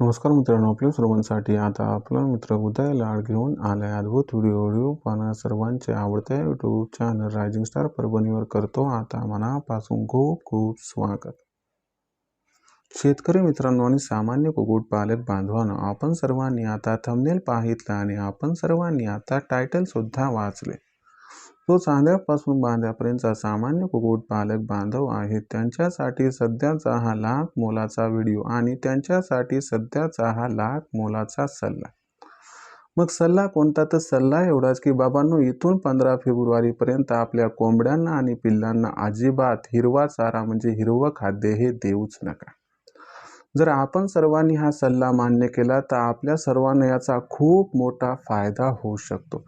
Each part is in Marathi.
नमस्कार मित्रांनो आपल्या सर्वांसाठी आता आपला मित्र उदय लाड घेऊन आलाय अद्भुत व्हिडिओ व्हिडिओ पाहणं सर्वांचे आवडत्या यूट्यूब चॅनल रायझिंग स्टार परभणीवर करतो आता मनापासून खूप खूप स्वागत. शेतकरी मित्रांनो आणि सामान्य कुक्कुटपालक बांधवांनो आपण सर्वांनी आता थंबनेल पाहितलं आणि आपण सर्वांनी आता टायटल सुद्धा वाचले. तो चांद्यापासून बांध्यापर्यंतचा सामान्य कुक्कुटपालक बांधव आहेत. त्यांच्यासाठी सध्याचा हा लाख मोलाचा व्हिडिओ आणि त्यांच्यासाठी सध्याचा हा लाख मोलाचा सल्ला. मग सल्ला कोणता? तर सल्ला एवढाच की बाबांनो इथून पंधरा फेब्रुवारीपर्यंत आपल्या कोंबड्यांना आणि पिल्लांना अजिबात हिरवा चारा म्हणजे हिरवं खाद्य हे देऊच नका. जर आपण सर्वांनी हा सल्ला मान्य केला तर आपल्या सर्वांना याचा खूप मोठा फायदा होऊ शकतो.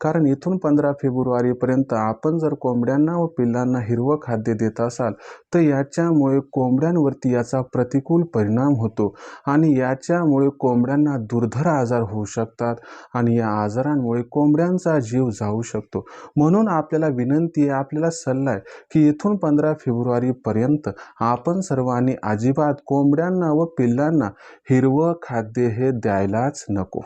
कारण इथून पंधरा फेब्रुवारीपर्यंत आपण जर कोंबड्यांना व पिल्लांना हिरवं खाद्य देत असाल तर याच्यामुळे कोंबड्यांवरती याचा प्रतिकूल परिणाम होतो आणि याच्यामुळे कोंबड्यांना दुर्धर आजार होऊ शकतात आणि या आजारांमुळे कोंबड्यांचा जीव जाऊ शकतो. म्हणून आपल्याला विनंती आहे आपल्याला सल्ला आहे की इथून पंधरा फेब्रुवारीपर्यंत आपण सर्वांनी अजिबात कोंबड्यांना व पिल्लांना हिरवं खाद्य हे द्यायलाच नको.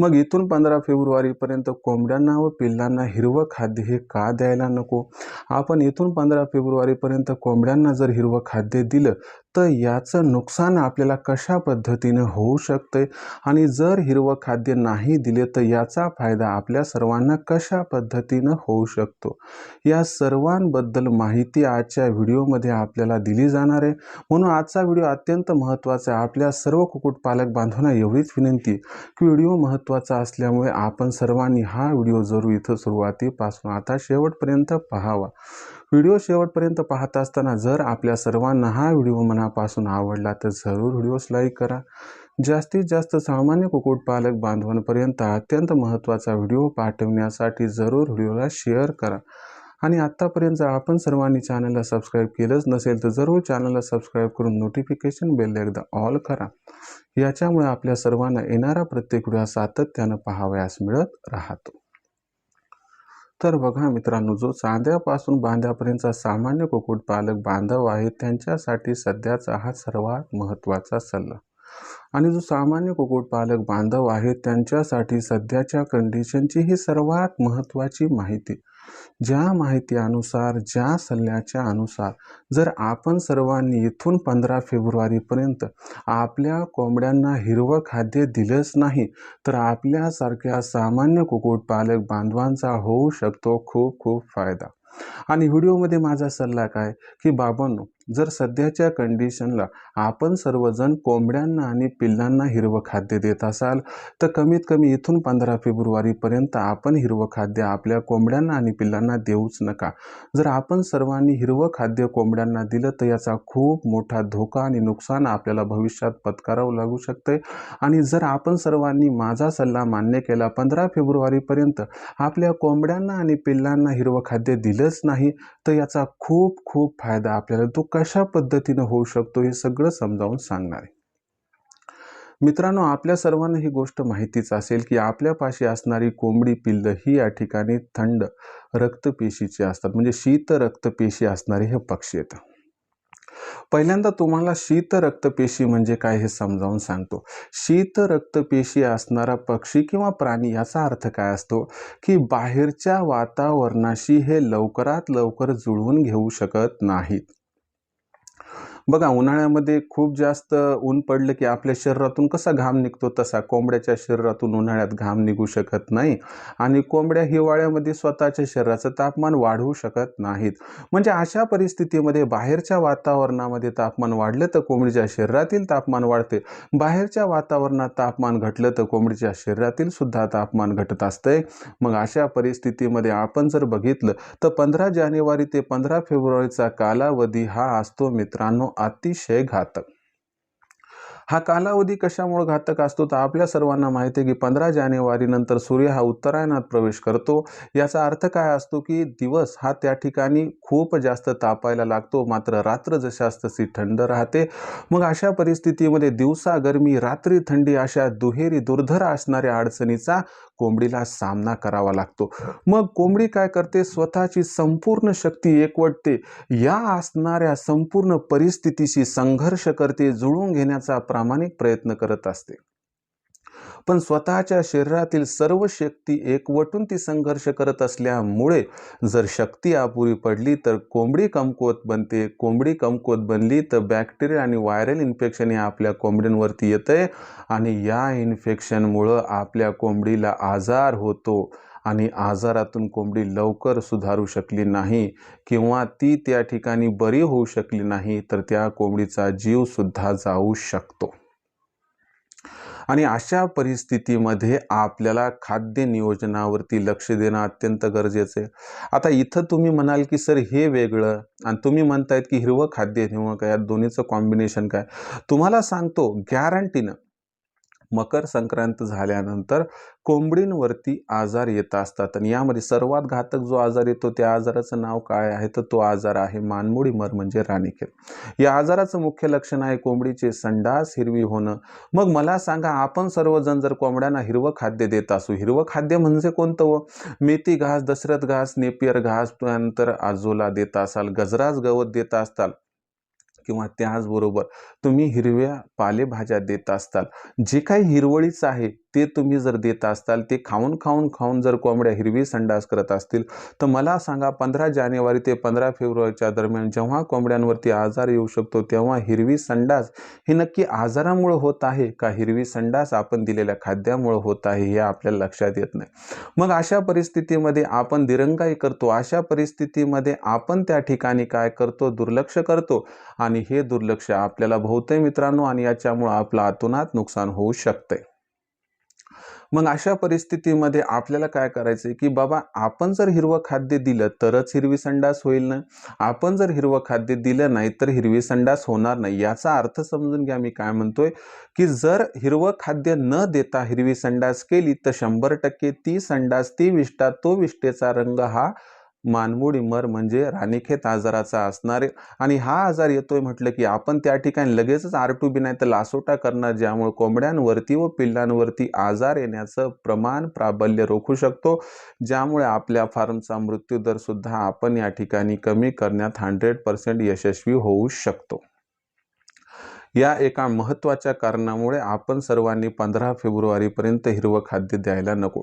मग इथून पंधरा फेब्रुवारीपर्यंत कोंबड्यांना व पिल्लांना हिरवं खाद्य हे का द्यायला नको? आपण इथून पंधरा फेब्रुवारीपर्यंत कोंबड्यांना जर हिरवं खाद्य दिलं तर याचं नुकसान आपल्याला कशा पद्धतीनं होऊ शकते आणि जर हिरवं खाद्य नाही दिले तर याचा फायदा आपल्या सर्वांना कशा पद्धतीनं होऊ शकतो? या सर्वांबद्दल माहिती आजच्या व्हिडिओमध्ये आपल्याला दिली जाणार आहे. म्हणून आजचा व्हिडिओ अत्यंत महत्त्वाचा आहे. आपल्या सर्व कुक्कुटपालक बांधवांना एवढीच विनंती की व्हिडिओ महत्त्वाचा असल्यामुळे आपण सर्वांनी हा व्हिडिओ जरूर इथं सुरुवातीपासून आता शेवटपर्यंत पाहावा. व्हिडिओ शेवटपर्यंत पाहत असताना जर आपल्या सर्वांना हा व्हिडिओ मनापासून आवडला तर जरूर व्हिडिओस लाईक करा. जास्तीत जास्त सामान्य कुक्कुटपालक बांधवांपर्यंत अत्यंत महत्त्वाचा व्हिडिओ पाठवण्यासाठी जरूर व्हिडिओला शेअर करा. आणि आत्तापर्यंत आपण सर्वांनी चॅनलला सबस्क्राईब केलंच नसेल तर जरूर चॅनलला सबस्क्राईब करून नोटिफिकेशन बेल एकदा ऑल करा. याच्यामुळे आपल्या सर्वांना येणारा प्रत्येक व्हिडिओ सातत्यानं पाहावयास मिळत राहतो. तर बघा मित्रांनो जो चांद्यापासून बांध्यापर्यंतचा सामान्य कुक्कुटपालक बांधव आहे त्यांच्यासाठी सध्याचा हा सर्वात महत्त्वाचा सल्ला. आणि जो सामान्य कुक्कुटपालक बांधव आहे त्यांच्यासाठी सध्याच्या कंडिशनची ही सर्वात महत्त्वाची माहिती. ज्या माहितीनुसार ज्या सल्ल्याच्या अनुसार जर आपण सर्वांनी इथून पंधरा फेब्रुवारीपर्यंत आपल्या कोंबड्यांना हिरवं खाद्य दिलंच नाही तर आपल्यासारख्या सामान्य कुक्कुटपालक बांधवांचा होऊ शकतो खूप खूप फायदा. आणि व्हिडिओमध्ये माझा सल्ला काय की बाबांनो जर सध्याच्या कंडिशनला आपण सर्वजण कोंबड्यांना आणि पिल्लांना हिरवं खाद्य देत असाल तर कमीत कमी इथून पंधरा फेब्रुवारीपर्यंत आपण हिरवं खाद्य आपल्या कोंबड्यांना आणि पिल्लांना देऊच नका. जर आपण सर्वांनी हिरवं खाद्य कोंबड्यांना दिलं तर याचा खूप मोठा धोका आणि नुकसान आपल्याला भविष्यात पत्करावं लागू शकते आणि जर आपण सर्वांनी माझा सल्ला मान्य केला पंधरा फेब्रुवारीपर्यंत आपल्या कोंबड्यांना आणि पिल्लांना हिरवं खाद्य दिलंच नाही तर याचा खूप खूप फायदा आपल्याला तो कशा पद्धतीनं होऊ शकतो हे सगळं समजावून सांगणार आहे. मित्रांनो आपल्या सर्वांना ही गोष्ट माहितीच असेल की आपल्यापाशी असणारी कोंबडी पिल्ल ही या ठिकाणी थंड रक्तपेशीची असतात. म्हणजे शीत रक्तपेशी असणारे हे पक्षी आहेत. पहिल्यांदा तुम्हाला शीत रक्तपेशी म्हणजे काय हे समजावून सांगतो. शीत रक्तपेशी असणारा पक्षी किंवा प्राणी याचा अर्थ काय असतो? की बाहेरच्या वातावरणाशी हे लवकरात लवकर जुळवून घेऊ शकत नाहीत. बघा उन्हाळ्यामध्ये खूप जास्त ऊन पडलं की आपल्या शरीरातून कसा घाम निघतो तसा. कोंबड्याच्या शरीरातून उन्हाळ्यात घाम निघू शकत नाही आणि कोंबड्या हिवाळ्यामध्ये स्वतःच्या शरीराचं तापमान वाढवू शकत नाहीत. म्हणजे अशा परिस्थितीमध्ये बाहेरच्या वातावरणामध्ये तापमान वाढलं तर कोंबडीच्या शरीरातील तापमान वाढते. बाहेरच्या वातावरणात तापमान घटलं तर कोंबडीच्या शरीरातील सुद्धा तापमान घटत असतंय. मग अशा परिस्थितीमध्ये आपण जर बघितलं तर पंधरा जानेवारी ते पंधरा फेब्रुवारीचा कालावधी हा असतो मित्रांनो. अतिशय घातक. हा कालावधी कशामुळे घातक असतो? तर आपल्या सर्वांना माहिती आहे की पंधरा जानेवारीनंतर सूर्य हा उत्तरायणात प्रवेश करतो. याचा अर्थ काय असतो की दिवस हा त्या ठिकाणी खूप जास्त तापायला लागतो. मात्र रात्र जशा तशी थंड राहते. मग अशा परिस्थितीमध्ये दिवसा गरमी रात्री थंडी अशा दुहेरी दुर्धर असणाऱ्या अडचणीचा कोंबडीला सामना करावा लागतो. मग कोंबडी काय करते? स्वतःची संपूर्ण शक्ती एकवटते. या असणाऱ्या संपूर्ण परिस्थितीशी संघर्ष करते. जुळून घेण्याचा प्रामाणिक प्रयत्न करत असते. पण स्वतःच्या शरीरातील सर्व शक्ती एकवटून ती संघर्ष करत असल्यामुळे जर शक्ती अपुरी पडली तर कोंबडी कमकुवत बनते. कोंबडी कमकुवत बनली तर बॅक्टेरिया आणि व्हायरल इन्फेक्शन हे आपल्या कोंबड्यांवरती येतंय आणि या इन्फेक्शनमुळं आपल्या कोंबडीला आजार होतो. आणि आजारातून कोंबडी लवकर सुधारू शकली नाही किंवा ती त्या ठिकाणी बरी होऊ शकली नाही तर त्या कोंबडीचा जीवसुद्धा जाऊ शकतो. आणि अशा परिस्थितीमध्ये आपल्याला खाद्य नियोजनावरती लक्ष देणं अत्यंत गरजेचं आहे. आता इथं तुम्ही म्हणाल की सर हे वेगळं. आणि तुम्ही म्हणतायत की हिरवं खाद्य हिरवं काय? या दोन्हीचं कॉम्बिनेशन काय? तुम्हाला सांगतो गॅरंटीनं मकर संक्रांत झाल्यानंतर कोंबडींवरती आजार येत असतात. आणि यामध्ये सर्वात घातक जो आजार येतो त्या आजाराचं नाव काय आहे? तर तो आजार आहे मानमोडी मर म्हणजे राणीखेत या आजाराचं मुख्य लक्षण आहे कोंबडीचे संडास हिरवी होणं. मग मला सांगा आपण सर्वजण जर कोंबड्यांना हिरवं खाद्य देत असू हिरवं खाद्य म्हणजे कोणतं व? मेथी घास दशरथ घास नेपियर घास त्यानंतर आजोला देत असाल गजराज गवत देत असताल किंवा त्याचबरोबर तुम्ही हिरव्या पालेभाज्या देत असताल. जे काही हिरवळीचं आहे ते तुम्ही जर देत असताल ते खाऊन खाऊन खाऊन जर कोंबड्या हिरवी संडास करत असतील तर मला सांगा पंधरा जानेवारी ते पंधरा फेब्रुवारीच्या दरम्यान जेव्हा कोंबड्यांवरती आजार येऊ शकतो तेव्हा हिरवी संडास ही नक्की आजारामुळं होत आहे का? हिरवी संडास आपण दिलेल्या खाद्यामुळं होत आहे हे आपल्याला लक्षात येत नाही. मग अशा परिस्थितीमध्ये आपण दिरंगाई करतो. अशा परिस्थितीमध्ये आपण त्या ठिकाणी काय करतो? दुर्लक्ष करतो. आणि हे दुर्लक्ष आपल्याला बहुतेक मित्रांनो आणि याच्यामुळं आपलं आतोनात नुकसान होऊ शकतंय. मग अशा परिस्थितीमध्ये आपल्याला काय करायचं आहे की बाबा आपण जर हिरवं खाद्य दिलं तरच हिरवी संडास होईल ना? आपण जर हिरवं खाद्य दिलं नाही तर हिरवी संडास होणार नाही. याचा अर्थ समजून घ्या मी काय म्हणतोय की जर हिरवं खाद्य न देता हिरवी संडास केली तर शंभर टक्के ती संडास ती विष्ठा तो विष्ठेचा रंग हा मानमोडी मर म्हणजे राणीखेत आजाराचा असणारे. आणि हा आजार येतोय म्हटलं की आपण त्या ठिकाणी लगेचच आर टू बी नाही तर लासोटा करणार ज्यामुळे कोंबड्यांवरती व पिल्लांवरती आजार येण्याचं प्रमाण प्राबल्य रोखू शकतो. ज्यामुळे आपल्या फार्मचा मृत्यूदर सुद्धा आपण या ठिकाणी कमी करण्यात हंड्रेड पर्सेंट यशस्वी होऊ शकतो. या एका महत्त्वाच्या कारणामुळे आपण सर्वांनी पंधरा फेब्रुवारीपर्यंत हिरवं खाद्य द्यायला नको.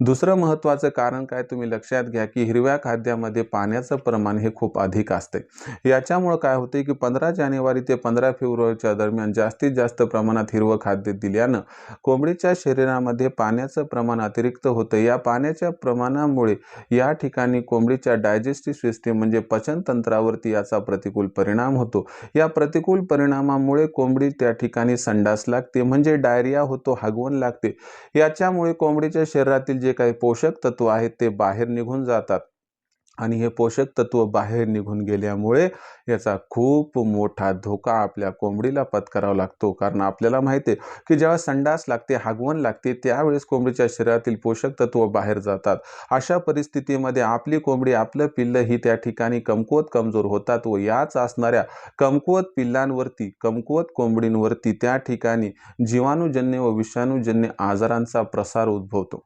दुसरं महत्त्वाचं कारण काय तुम्ही लक्षात घ्या की हिरव्या खाद्यामध्ये पाण्याचं प्रमाण हे खूप अधिक असते. याच्यामुळं काय होते की पंधरा जानेवारी ते पंधरा फेब्रुवारीच्या दरम्यान जास्तीत जास्त प्रमाणात हिरवं खाद्य दिल्यानं कोंबडीच्या शरीरामध्ये पाण्याचं प्रमाण अतिरिक्त होतं. या पाण्याच्या प्रमाणामुळे या ठिकाणी कोंबडीच्या डायजेस्टिव्ह सिस्टीम म्हणजे पचनतंत्रावरती याचा प्रतिकूल परिणाम होतो. या प्रतिकूल परिणामामुळे कोंबडी त्या ठिकाणी संडास लागते म्हणजे डायरिया होतो हागवण लागते. याच्यामुळे कोंबडीच्या शरीरातील जे काही पोषक तत्व आहेत ते बाहेर निघून जातात. आणि हे पोषक तत्व बाहेर निघून गेल्यामुळे याचा खूप मोठा धोका आपल्या कोंबडीला पत्करावा लागतो. कारण आपल्याला माहिती आहे की जेव्हा संडास लागते हागवण लागते त्यावेळेस कोंबडीच्या शरीरातील पोषक तत्व बाहेर जातात. अशा परिस्थितीमध्ये आपली कोंबडी आपलं पिल्लं ही त्या ठिकाणी कमकुवत कमजोर होतात व याच असणाऱ्या कमकुवत पिल्लांवरती कमकुवत कोंबडींवरती त्या ठिकाणी जीवाणूजन्य व विषाणूजन्य आजारांचा प्रसार उद्भवतो.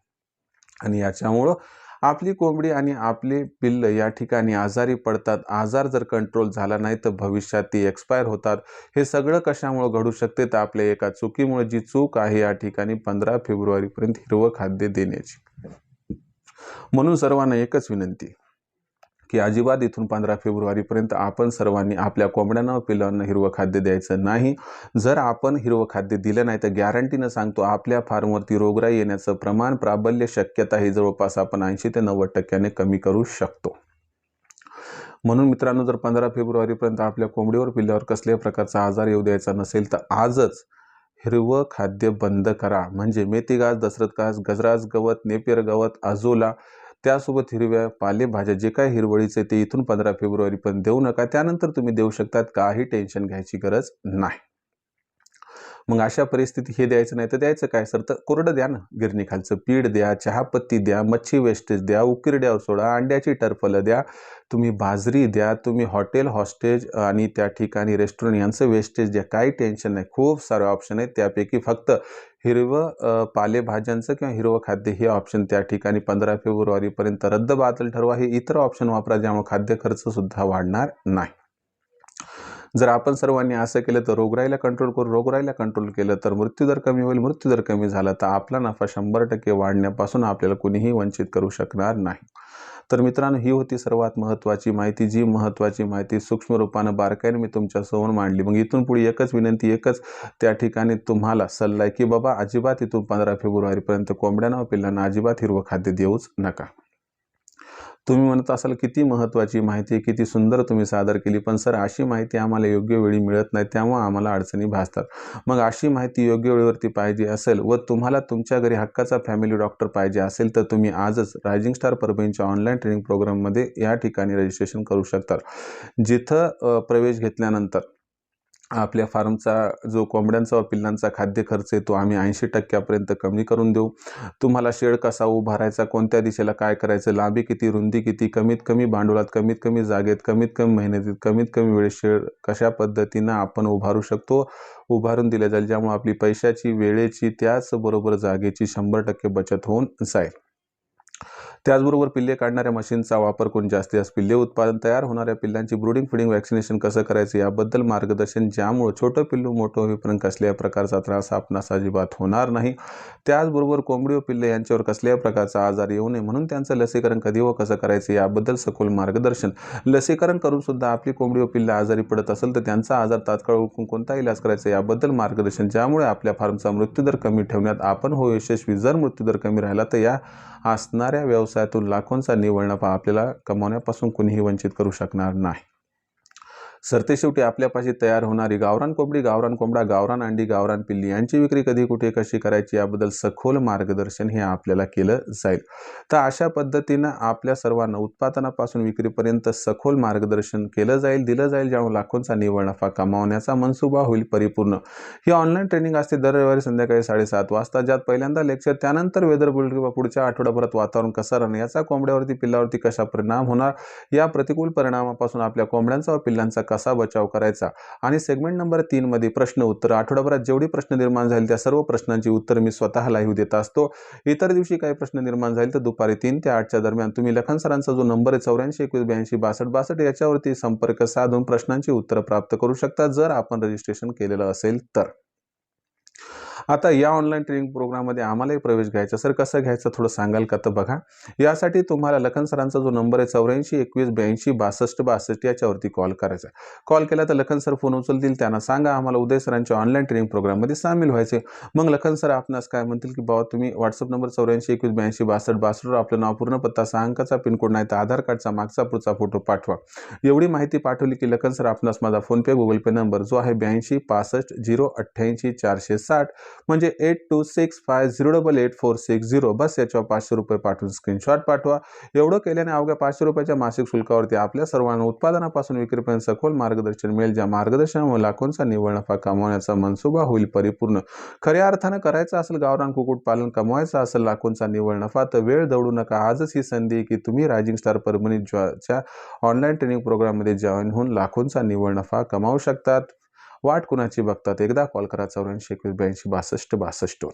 आणि याच्यामुळं आपली कोंबडी आणि आपले पिल्ल या ठिकाणी आजारी पडतात. आजार जर कंट्रोल झाला नाही तर भविष्यात ती एक्सपायर होतात. हे सगळं कशामुळं घडू शकते? तर आपल्या एका चुकीमुळे जी चूक आहे या ठिकाणी पंधरा फेब्रुवारीपर्यंत हिरवं खाद्य देण्याची. म्हणून सर्वांना एकच विनंती की अजिबात इथून पंधरा फेब्रुवारीपर्यंत आपण सर्वांनी आपल्या कोंबड्यांना पिलांना हिरवं खाद्य द्यायचं नाही. जर आपण हिरवं खाद्य दिलं नाही तर गॅरंटीनं सांगतो आपल्या फार्मवरती रोगराई येण्याचं प्रमाण प्राबल्य शक्यता ही जवळपास आपण ऐंशी ते नव्वद टक्क्याने कमी करू शकतो. म्हणून मित्रांनो जर पंधरा फेब्रुवारीपर्यंत आपल्या कोंबडीवर पिल्ल्यावर कसल्याही प्रकारचा आजार येऊ द्यायचा नसेल तर आजच हिरवं खाद्य बंद करा. म्हणजे मेथी घास दसरत घास गजराज गवत नेपियर गवत आजोला त्यासोबत हिरव्या पालेभाज्या जे काय हिरवळीचे ते इथून पंधरा फेब्रुवारीपर्यंत देऊ नका. त्यानंतर तुम्ही देऊ शकतात काही टेन्शन घ्यायची गरज नाही. मग अशा परिस्थिती हे द्यायचं नाही तर द्यायचं काय सर? तर कोरडं द्या ना. गिरणीखालचं पीठ द्या चहापत्ती द्या मच्छी वेस्टेज द्या उकिरड्यावर सोडा अंड्याची टरफलं द्या तुम्ही बाजरी द्या तुम्ही हॉटेल हॉस्टेज आणि त्या ठिकाणी रेस्टॉरंट यांचं वेस्टेज द्या. काही टेन्शन नाही. खूप सारे ऑप्शन आहेत. त्यापैकी फक्त हिरवं पालेभाज्यांचं किंवा हिरवं खाद्य हे ऑप्शन त्या ठिकाणी पंधरा फेब्रुवारीपर्यंत रद्द बातल ठरवा. हे इतर ऑप्शन वापरा ज्यामुळे खाद्य खर्चसुद्धा वाढणार नाही. जर आपण सर्वांनी असं केलं तर रोगराईला कंट्रोल करून रोगराईला कंट्रोल केलं तर मृत्यूदर कमी होईल मृत्यूदर कमी झाला तर आपला नफा शंभर टक्के वाढण्यापासून आपल्याला कुणीही वंचित करू शकणार नाही. तर मित्रांनो ही होती सर्वात महत्त्वाची माहिती जी महत्त्वाची माहिती सूक्ष्म रूपानं बारकाईने मी तुमच्यासमोर मांडली. मग इथून पुढे एकच विनंती एकच त्या ठिकाणी तुम्हाला सल्ला आहे की बाबा अजिबात इथून पंधरा फेब्रुवारीपर्यंत कोंबड्यांना व पिल्लांना अजिबात हिरवं खाद्य देऊच नका. तुम्ही म्हणत असाल किती महत्त्वाची माहिती किती सुंदर तुम्ही सादर केली पण सर अशी माहिती आम्हाला योग्य वेळी मिळत नाही त्यामुळे आम्हाला अडचणी भासतात. मग अशी माहिती योग्य वेळेवरती पाहिजे असेल व तुम्हाला तुमच्या घरी हक्काचा फॅमिली डॉक्टर पाहिजे असेल तर तुम्ही आजच रायझिंग स्टार परभणीच्या ऑनलाईन ट्रेनिंग प्रोग्राममध्ये या ठिकाणी रजिस्ट्रेशन करू शकतात जिथं प्रवेश घेतल्यानंतर आपल्या फार्मचा जो कोंबड्यांचा व पिल्लांचा खाद्य खर्च आहे तो आम्ही ऐंशी टक्क्यापर्यंत कमी करून देऊ. तुम्हाला शेड कसा उभारायचा कोणत्या दिशेला काय करायचं लांबी किती रुंदी किती कमीत कमी भांडवलात कमीत कमी जागेत कमीत कमी मेहनतीत कमीत कमी वेळेत शेड कशा पद्धतीनं आपण उभारू शकतो? उभारून दिल्या जाईल ज्यामुळे आपली पैशाची वेळेची त्याचबरोबर जागेची शंभर टक्के बचत होऊन जाईल. त्याचबरोबर पिल्ले काढणाऱ्या मशीनचा वापर करून जास्तीत जास्त पिल्ले उत्पादन तयार होणाऱ्या पिल्लांची ब्रुडिंग फिडिंग वॅक्सिनेशन कसं करायचं याबद्दल मार्गदर्शन ज्यामुळे छोटं पिल्लू मोठं होईपर्यंत कसल्याही प्रकारचा त्रास आपणास अजिबात होणार नाही. त्याचबरोबर कोंबडी व पिल्ले यांच्यावर कसल्याही प्रकारचा आजार येऊ नये म्हणून त्यांचं लसीकरण कधी व कसं करायचं याबद्दल सखोल मार्गदर्शन. लसीकरण करून सुद्धा आपली कोंबडी व पिल्ले आजारी पडत असेल तर त्यांचा आजार तात्काळ ओळखून कोणता इलाज करायचा याबद्दल मार्गदर्शन ज्यामुळे आपल्या फार्मचा मृत्यूदर कमी ठेवण्यात आपण हो यशस्वी जर मृत्यूदर कमी राहिला तर या असणाऱ्या व्यवसायातून लाखोंचा निव्वळ नफा आपल्याला कमावण्यापासून कुणीही वंचित करू शकणार नाही. सरतेशेवटी आपल्यापाशी तयार होणारी गावरान कोंबडी गावरान कोंबडा गावरान अंडी गावरान पिल्ली यांची विक्री कधी कुठे कशी करायची याबद्दल सखोल मार्गदर्शन हे आपल्याला केलं जाईल. तर अशा पद्धतीनं आपल्या सर्वांना उत्पादनापासून विक्रीपर्यंत सखोल मार्गदर्शन केलं जाईल दिलं जाईल ज्यामुळे लाखोंचा निव्वळ नफा कमावण्याचा मनसुबा होईल परिपूर्ण. ही ऑनलाईन ट्रेनिंग असते दर रविवारी संध्याकाळी साडेसात वाजता ज्यात पहिल्यांदा लेक्चर त्यानंतर वेदर बुलेटिन पुढच्या आठवड्याभरात वातावरण कसं राहणार याचा कोंबड्यावरती पिल्लावरती कशा परिणाम होणार या प्रतिकूल परिणामापासून आपल्या कोंबड्यांचा व पिल्लांचा कसा बचाव करायचा? आणि सेगमेंट नंबर तीनमध्ये प्रश्न उत्तर. आठवड्याभरात जेवढी प्रश्न निर्माण झाली त्या सर्व प्रश्नांची उत्तर मी स्वतः लाईव्ह देत असतो. इतर दिवशी काही प्रश्न निर्माण झाले तर दुपारी तीन ते आठच्या दरम्यान तुम्ही लखन सरांचा जो नंबर आहे चौऱ्याऐंशी एकवीस ब्याऐंशी बासष्ट बासष्ट याच्यावरती संपर्क साधून प्रश्नांची उत्तरं प्राप्त करू शकता जर आपण रजिस्ट्रेशन केलेलं असेल तर. आता या ऑनलाईन ट्रेनिंग प्रोग्राममध्ये आम्हालाही प्रवेश घ्यायचा सर कसं घ्यायचं थोडं सांगाल का? तर बघा यासाठी तुम्हाला लखन सरांचा जो नंबर आहे चौऱ्याऐंशी एकवीस ब्याऐंशी बासष्ट बासष्ट याच्यावरती कॉल करायचा कॉल केला तर लखन सर फोन उचलतील त्यांना सांगा आम्हाला उदय सरांच्या ऑनलाईन ट्रेनिंग प्रोग्राममध्ये सामील व्हायचे मग लखन सर आपणास काय म्हणतील की बाबा तुम्ही व्हॉट्सअप नंबर चौऱ्याऐंशी एकवीस ब्याऐंशी बासष्ट बासष्टवर आपलं नाव पूर्ण पत्ता सहा अंकाचा पिनकोड नाही तर आधार कार्डचा मागचा पुढचा फोटो पाठवा. एवढी माहिती पाठवली की लखन सर आपणास माझा फोनपे गुगल पे नंबर जो आहे ब्याऐंशी पासष्ट झिरो अठ्ठ्याऐंशी चारशे साठ म्हणजे eight two six five zero double eight four six zero बस याच्यावर पाचशे रुपये पाठवून स्क्रीनशॉट पाठवा. एवढं केल्याने अवघ्या पाचशे रुपयाच्या मासिक शुल्कावरती आपल्या सर्वांना उत्पादनापासून विक्रीपर्यंत सखोल मार्गदर्शन मिळेल ज्या मार्गदर्शनामुळे लाखोंचा निव्वळ नफा कमावण्याचा मनसुबा होईल परिपूर्ण. खऱ्या अर्थानं करायचं असेल गावरान कुक्कुटपालन कमवायचं असेल लाखोंचा निव्वळ नफा तर वेळ दौडू नका. आजच ही संधी की तुम्ही रायझिंग स्टार परमनी च्या ऑनलाईन ट्रेनिंग प्रोग्राममध्ये जॉईन होऊन लाखोंचा निव्वळ नफा कमावू शकतात. वाट कुणाची बघतात? एकदा कॉल करा चौऱ्याऐंशी एकवीस ब्याऐंशी बासष्ट बासष्टवर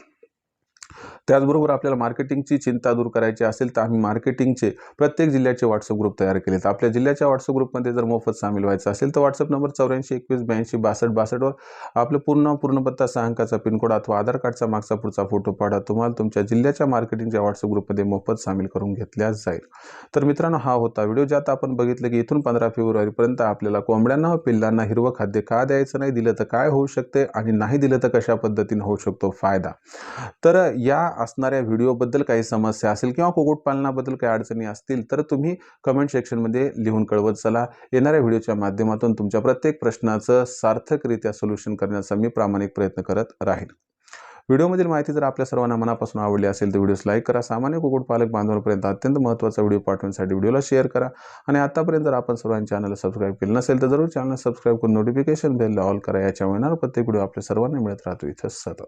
त्याचबरोबर आपल्याला मार्केटिंगची चिंता दूर करायची असेल तर आम्ही मार्केटिंगचे प्रत्येक जिल्ह्याचे व्हॉट्सअप ग्रुप तयार केलेत. आपल्या जिल्ह्याच्या व्हॉट्सअप ग्रुपमध्ये जर मोफत सामील व्हायचं असेल तर व्हॉट्सअप नंबर चौऱ्याऐंशी एकवीस ब्याऐंशी बासष्ट बासष्टवर आपलं पूर्ण पूर्णपत्ता सहा अंकाचा पिनकोड अथवा आधार कार्डचा मागचा पुढचा फोटो पाठवा तुम्हाला तुमच्या जिल्ह्याच्या मार्केटिंगच्या व्हॉट्सअप ग्रुपमध्ये मोफत सामील करून घेतल्या जाईल. तर मित्रांनो हा होता व्हिडिओ. ज्यात आपण बघितलं की इथून पंधरा फेब्रुवारीपर्यंत आपल्याला कोंबड्यांना व पिल्लांना हिरवं खाद्य का द्यायचं नाही? दिलं तर काय होऊ शकते? आणि नाही दिलं तर कशा पद्धतीने होऊ शकतो फायदा? तर या असणाऱ्या व्हिडिओबद्दल काही समस्या असेल किंवा कुक्कुटपालनाबद्दल काही अडचणी असतील तर तुम्ही कमेंट सेक्शनमध्ये लिहून कळवत चला. येणाऱ्या व्हिडिओच्या माध्यमातून तुमच्या प्रत्येक प्रश्नाचं सार्थकरित्या सोल्युशन करण्याचा मी प्रामाणिक प्रयत्न करत राहील व्हिडिओमधील माहिती जर आपल्या सर्वांना मनापासून आवडली असेल तर व्हिडिओस लाईक करा. सामान्य कुक्कुटपालक बांधवांपर्यंत अत्यंत महत्त्वाचा व्हिडिओ पाठवण्यासाठी व्हिडिओला शेअर करा. आणि आतापर्यंत जर आपण सर्वांच्या चॅनलला सबस्क्राईब केलं नसेल तर जरूर चॅनल सबस्क्राईब करून नोटिफिकेशन बेलला ऑल करा. याच्यामुळे येणार प्रत्येक व्हिडिओ आपल्या सर्वांना मिळत राहतो इथं सतत.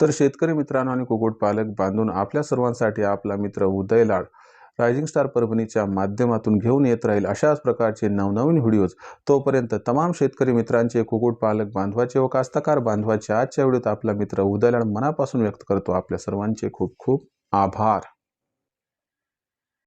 तर शेतकरी मित्रांनो आणि कुक्कुटपालक बांधून आपल्या सर्वांसाठी आपला मित्र उदय लाड रायझिंग स्टार परभणीच्या माध्यमातून घेऊन येत राहील अशाच प्रकारचे नवनवीन व्हिडिओज तोपर्यंत तमाम शेतकरी मित्रांचे कुक्कुटपालक बांधवाचे व कास्तकार बांधवाचे आजच्या व्हिडिओत आपला मित्र उदय लाड मनापासून व्यक्त करतो. आपल्या सर्वांचे खूप खूप आभार.